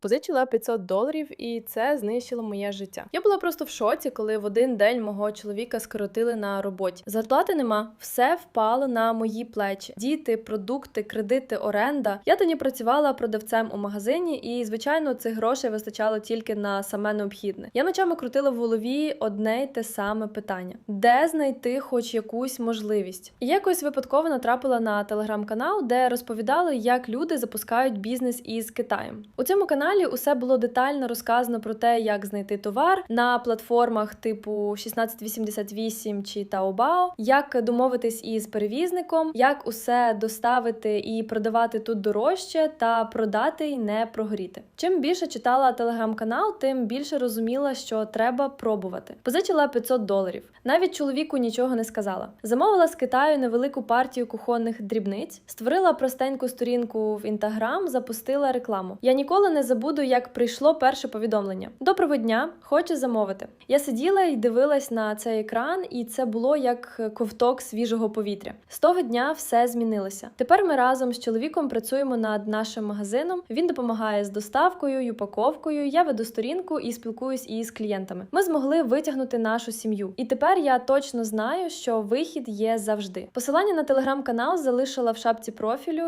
Позичила 500 доларів, і це знищило моє життя. Я була просто в шоці, коли в один день мого чоловіка скоротили на роботі. Зарплати нема, все впало на мої плечі: діти, продукти, кредити, оренда. Я тоді працювала продавцем у магазині, і звичайно, цих грошей вистачало тільки на саме необхідне. Я ночами крутила в голові одне й те саме питання: де знайти хоч якусь можливість? І якось випадково натрапила на телеграм-канал, де розповідали, як люди запускають бізнес із Китаєм. У цьому каналі усе було детально розказано про те, як знайти товар на платформах типу 1688 чи Taobao, як домовитись із перевізником, як усе доставити і продавати тут дорожче, та продати й не прогоріти. Чим більше читала телеграм-канал, тим більше розуміла, що треба пробувати. Позичила 500 доларів. Навіть чоловіку нічого не сказала. Замовила з Китаю невелику партію кухонних дрібниць, створила простеньку сторінку в інстаграм, запустила рекламу. Я ніколи не забуду, як прийшло перше повідомлення. Доброго дня, хочу замовити. Я сиділа і дивилась на цей екран, і це було як ковток свіжого повітря. З того дня все змінилося. Тепер ми разом з чоловіком працюємо над нашим магазином. Він допомагає з доставкою й упаковкою. Я веду сторінку і спілкуюсь із клієнтами. Ми змогли витягнути нашу сім'ю. І тепер я точно знаю, що вихід є завжди. Посилання на телеграм-канал залишила в шапці профілю.